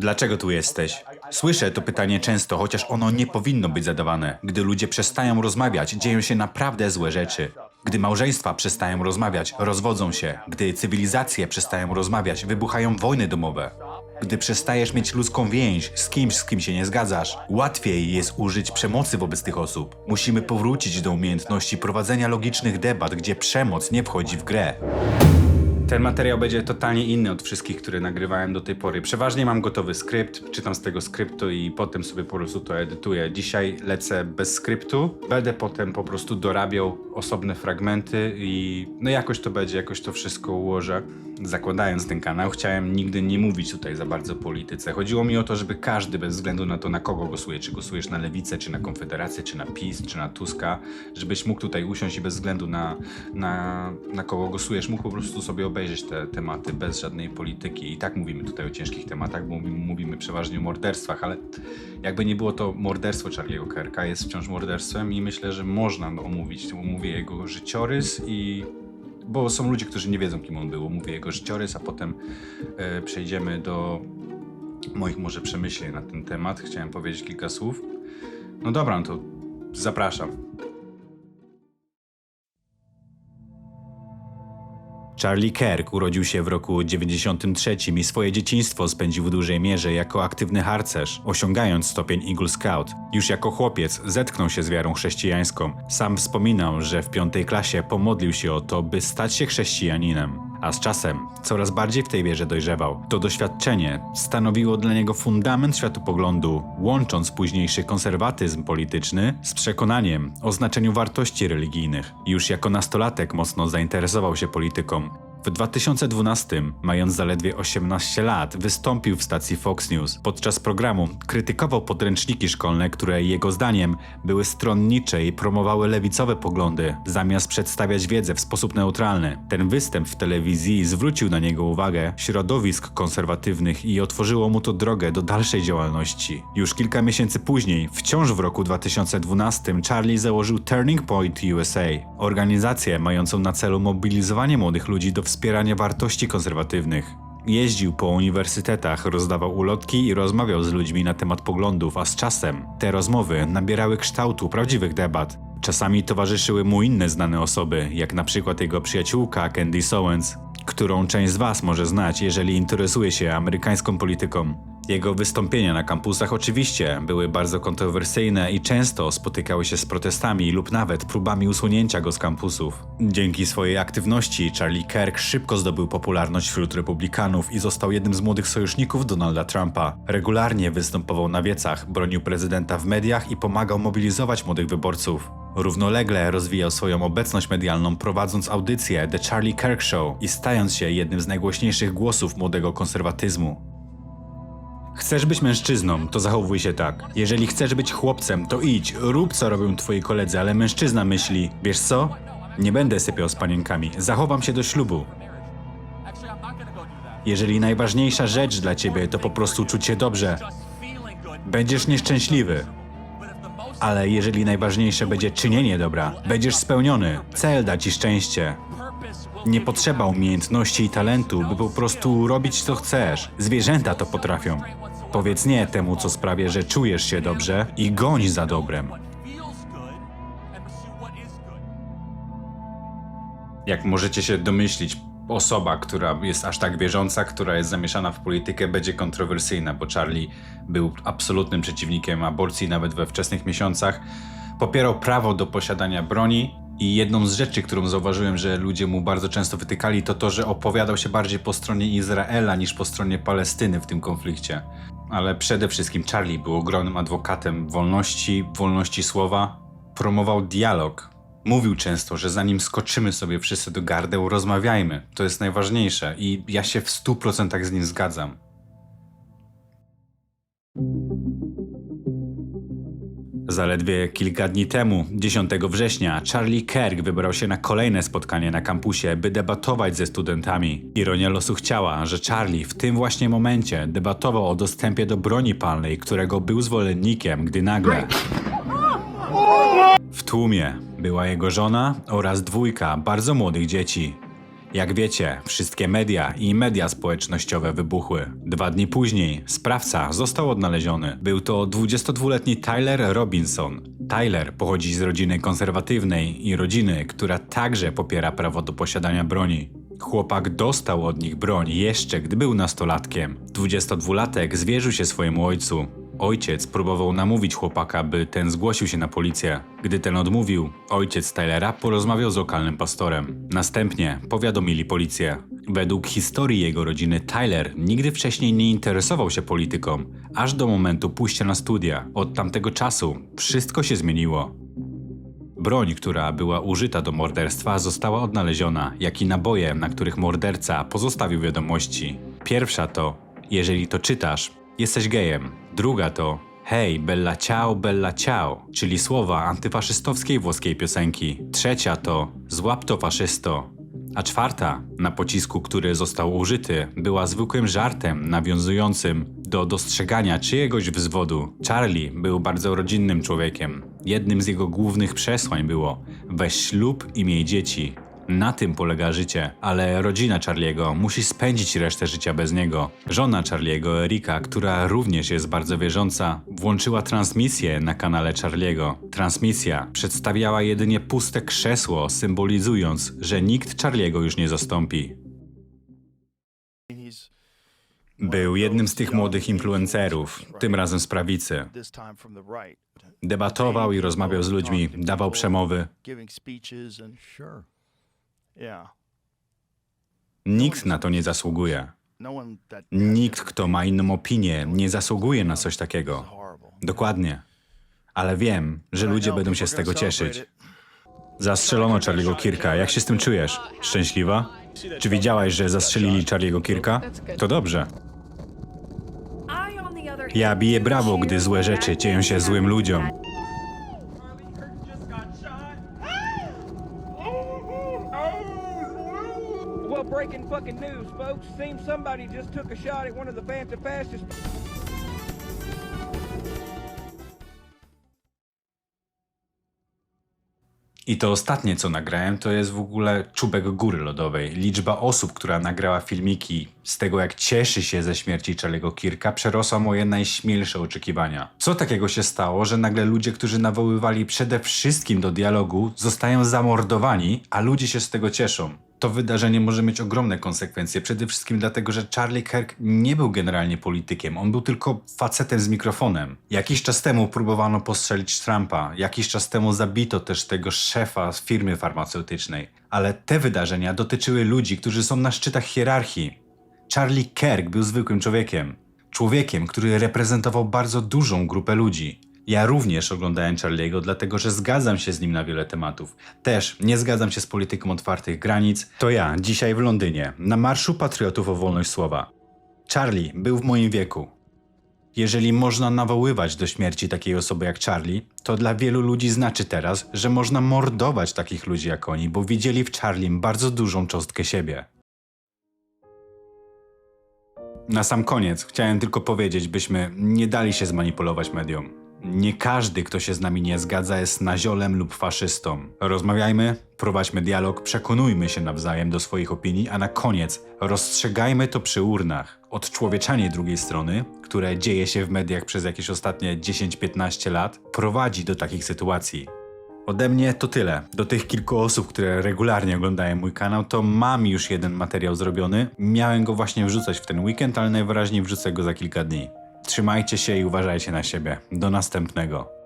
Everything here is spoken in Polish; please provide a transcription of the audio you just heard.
Dlaczego tu jesteś? Słyszę to pytanie często, chociaż ono nie powinno być zadawane. Gdy ludzie przestają rozmawiać, dzieją się naprawdę złe rzeczy. Gdy małżeństwa przestają rozmawiać, rozwodzą się. Gdy cywilizacje przestają rozmawiać, wybuchają wojny domowe. Gdy przestajesz mieć ludzką więź z kimś, z kim się nie zgadzasz, łatwiej jest użyć przemocy wobec tych osób. Musimy powrócić do umiejętności prowadzenia logicznych debat, gdzie przemoc nie wchodzi w grę. Ten materiał będzie totalnie inny od wszystkich, które nagrywałem do tej pory. Przeważnie mam gotowy skrypt, czytam z tego skryptu i potem sobie po prostu to edytuję. Dzisiaj lecę bez skryptu, będę potem po prostu dorabiał osobne fragmenty i no jakoś to będzie, jakoś to wszystko ułożę. Zakładając ten kanał, chciałem nigdy nie mówić tutaj za bardzo o polityce. Chodziło mi o to, żeby każdy, bez względu na to, na kogo głosuje, czy głosujesz na Lewicę, czy na Konfederację, czy na PiS, czy na Tuska, żebyś mógł tutaj usiąść i bez względu na, na, na kogo głosujesz, mógł po prostu sobie obejrzeć te tematy bez żadnej polityki. I tak mówimy tutaj o ciężkich tematach, bo mówimy, mówimy przeważnie o morderstwach, ale jakby nie było to morderstwo Charlie'ego Kerka, jest wciąż morderstwem i myślę, że można omówić. Omówię jego życiorys i bo są ludzie, którzy nie wiedzą, kim on był. Mówię jego życiorys, a potem e, przejdziemy do moich może przemyśleń na ten temat. Chciałem powiedzieć kilka słów. No dobra, no to zapraszam. Charlie Kirk urodził się w roku 93 i swoje dzieciństwo spędził w dużej mierze jako aktywny harcerz, osiągając stopień Eagle Scout. Już jako chłopiec zetknął się z wiarą chrześcijańską. Sam wspominał, że w piątej klasie pomodlił się o to, by stać się chrześcijaninem. A z czasem coraz bardziej w tej wierze dojrzewał. To doświadczenie stanowiło dla niego fundament światopoglądu, łącząc późniejszy konserwatyzm polityczny z przekonaniem o znaczeniu wartości religijnych. Już jako nastolatek mocno zainteresował się polityką. W 2012, mając zaledwie 18 lat, wystąpił w stacji Fox News. Podczas programu krytykował podręczniki szkolne, które jego zdaniem były stronnicze i promowały lewicowe poglądy, zamiast przedstawiać wiedzę w sposób neutralny. Ten występ w telewizji zwrócił na niego uwagę środowisk konserwatywnych i otworzyło mu to drogę do dalszej działalności. Już kilka miesięcy później, wciąż w roku 2012, Charlie założył Turning Point USA, organizację mającą na celu mobilizowanie młodych ludzi do wspierania wartości konserwatywnych. Jeździł po uniwersytetach, rozdawał ulotki i rozmawiał z ludźmi na temat poglądów, a z czasem te rozmowy nabierały kształtu prawdziwych debat. Czasami towarzyszyły mu inne znane osoby, jak na przykład jego przyjaciółka Candy Sowens, którą część z Was może znać, jeżeli interesuje się amerykańską polityką. Jego wystąpienia na kampusach oczywiście były bardzo kontrowersyjne i często spotykały się z protestami lub nawet próbami usunięcia go z kampusów. Dzięki swojej aktywności Charlie Kirk szybko zdobył popularność wśród republikanów i został jednym z młodych sojuszników Donalda Trumpa. Regularnie występował na wiecach, bronił prezydenta w mediach i pomagał mobilizować młodych wyborców. Równolegle rozwijał swoją obecność medialną prowadząc audycję The Charlie Kirk Show i stając się jednym z najgłośniejszych głosów młodego konserwatyzmu. Chcesz być mężczyzną, to zachowuj się tak. Jeżeli chcesz być chłopcem, to idź, rób co robią twoi koledzy, ale mężczyzna myśli, wiesz co? Nie będę sypiał z panienkami, zachowam się do ślubu. Jeżeli najważniejsza rzecz dla ciebie to po prostu czuć się dobrze, będziesz nieszczęśliwy. Ale jeżeli najważniejsze będzie czynienie dobra, będziesz spełniony. Cel da ci szczęście. Nie potrzeba umiejętności i talentu, by po prostu robić co chcesz. Zwierzęta to potrafią. Powiedz nie temu, co sprawia, że czujesz się dobrze i goń za dobrem. Jak możecie się domyślić, osoba, która jest aż tak wierząca, która jest zamieszana w politykę, będzie kontrowersyjna, bo Charlie był absolutnym przeciwnikiem aborcji nawet we wczesnych miesiącach. Popierał prawo do posiadania broni. I jedną z rzeczy, którą zauważyłem, że ludzie mu bardzo często wytykali, to to, że opowiadał się bardziej po stronie Izraela niż po stronie Palestyny w tym konflikcie. Ale przede wszystkim Charlie był ogromnym adwokatem wolności, wolności słowa, promował dialog, Mówił często, że zanim skoczymy sobie wszyscy do gardeł, rozmawiajmy. To jest najważniejsze i ja się w stu procentach z nim zgadzam. Zaledwie kilka dni temu, 10 września, Charlie Kirk wybrał się na kolejne spotkanie na kampusie, by debatować ze studentami. Ironia losu chciała, że Charlie w tym właśnie momencie debatował o dostępie do broni palnej, którego był zwolennikiem, gdy nagle w tłumie była jego żona oraz dwójka bardzo młodych dzieci. Jak wiecie, wszystkie media i media społecznościowe wybuchły. Dwa dni później sprawca został odnaleziony. Był to 22-letni Tyler Robinson. Tyler pochodzi z rodziny konserwatywnej i rodziny, która także popiera prawo do posiadania broni. Chłopak dostał od nich broń jeszcze gdy był nastolatkiem. 22-latek zwierzył się swojemu ojcu. Ojciec próbował namówić chłopaka, by ten zgłosił się na policję. Gdy ten odmówił, ojciec Tylera porozmawiał z lokalnym pastorem. Następnie powiadomili policję. Według historii jego rodziny Tyler nigdy wcześniej nie interesował się polityką, aż do momentu pójścia na studia. Od tamtego czasu wszystko się zmieniło. Broń, która była użyta do morderstwa, została odnaleziona, jak i naboje, na których morderca pozostawił wiadomości. Pierwsza to: Jeżeli to czytasz, jesteś gejem. Druga to: Hej, bella ciao, bella ciao, czyli słowa antyfaszystowskiej włoskiej piosenki. Trzecia to: Złap to faszysto. A czwarta, na pocisku, który został użyty, była zwykłym żartem nawiązującym do dostrzegania czyjegoś wzwodu. Charlie był bardzo rodzinnym człowiekiem. Jednym z jego głównych przesłań było: weź ślub i miej dzieci. Na tym polega życie, ale rodzina Charliego musi spędzić resztę życia bez niego. Żona Charliego, Erika, która również jest bardzo wierząca, włączyła transmisję na kanale Charliego. Transmisja przedstawiała jedynie puste krzesło, symbolizując, że nikt Charliego już nie zastąpi. Był jednym z tych młodych influencerów, tym razem z prawicy. Debatował i rozmawiał z ludźmi, dawał przemowy. Nikt na to nie zasługuje. No Nikt, kto ma inną opinię, nie zasługuje na coś takiego. Dokładnie. Ale wiem, że ludzie będą się z tego cieszyć. Zastrzelono Charlie'ego Kirka. Jak się z tym czujesz? Szczęśliwa? Czy wiedziałaś, że zastrzelili Charlie'ego Kirka? To dobrze. Ja biję brawo, gdy złe rzeczy dzieją się złym ludziom. Seems somebody just took a shot at one of the fantastic I to ostatnie, co nagrałem, to jest w ogóle czubek góry lodowej. Liczba osób, która nagrała filmiki z tego, jak cieszy się ze śmierci Charlie'ego Kirka, przerosła moje najśmielsze oczekiwania. Co takiego się stało, że nagle ludzie, którzy nawoływali przede wszystkim do dialogu, zostają zamordowani, a ludzie się z tego cieszą? To wydarzenie może mieć ogromne konsekwencje, przede wszystkim dlatego, że Charlie Kirk nie był generalnie politykiem, on był tylko facetem z mikrofonem. Jakiś czas temu próbowano postrzelić Trumpa, jakiś czas temu zabito też tego szefa z firmy farmaceutycznej, ale te wydarzenia dotyczyły ludzi, którzy są na szczytach hierarchii. Charlie Kirk był zwykłym człowiekiem. Człowiekiem, który reprezentował bardzo dużą grupę ludzi. Ja również oglądałem Charlie'ego, dlatego że zgadzam się z nim na wiele tematów. Też nie zgadzam się z polityką otwartych granic. To ja, dzisiaj w Londynie, na Marszu Patriotów o Wolność Słowa. Charlie był w moim wieku. Jeżeli można nawoływać do śmierci takiej osoby jak Charlie, to dla wielu ludzi znaczy teraz, że można mordować takich ludzi jak oni, bo widzieli w Charlim bardzo dużą cząstkę siebie. Na sam koniec chciałem tylko powiedzieć, byśmy nie dali się zmanipulować mediom. Nie każdy, kto się z nami nie zgadza, jest naziolem lub faszystą. Rozmawiajmy, prowadźmy dialog, przekonujmy się nawzajem do swoich opinii, a na koniec rozstrzegajmy to przy urnach. Odczłowieczanie drugiej strony, które dzieje się w mediach przez jakieś ostatnie 10-15 lat, prowadzi do takich sytuacji. Ode mnie to tyle. Do tych kilku osób, które regularnie oglądają mój kanał, to mam już jeden materiał zrobiony. Miałem go właśnie wrzucać w ten weekend, ale najwyraźniej wrzucę go za kilka dni. Trzymajcie się i uważajcie na siebie. Do następnego.